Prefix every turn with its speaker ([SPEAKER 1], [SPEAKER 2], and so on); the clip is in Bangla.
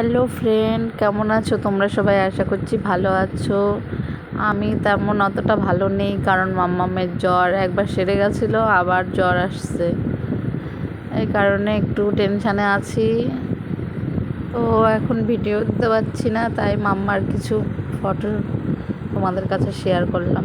[SPEAKER 1] হ্যালো ফ্রেন্ড, কেমন আছো? তোমরা সবাই আশা করছি ভালো আছো। আমি তেমন অতটা ভালো নেই, কারণ মাম্মামের জ্বর একবার সেরে গেছিল, আবার জ্বর আসছে। এই কারণে একটু টেনশানে আছি। তো এখন ভিডিও দিতে পারছি না, তাই মাম্মার কিছু ফটো তোমাদের কাছে শেয়ার করলাম।